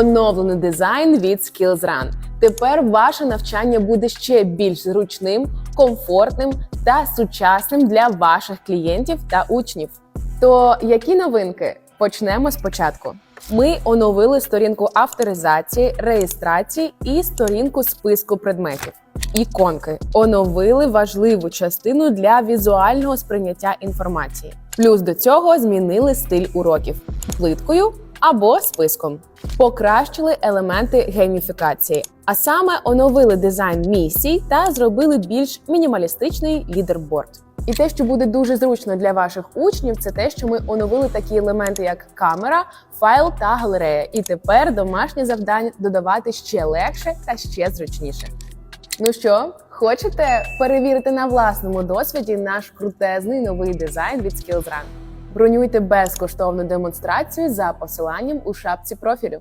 Оновлений дизайн від SkillsRun. Тепер ваше навчання буде ще більш зручним, комфортним та сучасним для ваших клієнтів та учнів. То які новинки? Почнемо спочатку. Ми оновили сторінку авторизації, реєстрації і сторінку списку предметів. Іконки оновили важливу частину для візуального сприйняття інформації. Плюс до цього змінили стиль уроків плиткою або списком. Покращили елементи гейміфікації, а саме оновили дизайн місій та зробили більш мінімалістичний лідерборд. І те, що буде дуже зручно для ваших учнів, це те, що ми оновили такі елементи, як камера, файл та галерея. І тепер домашні завдання додавати ще легше та ще зручніше. Ну що, хочете перевірити на власному досвіді наш крутезний новий дизайн від SkillsRun? Бронюйте безкоштовну демонстрацію за посиланням у шапці профілю.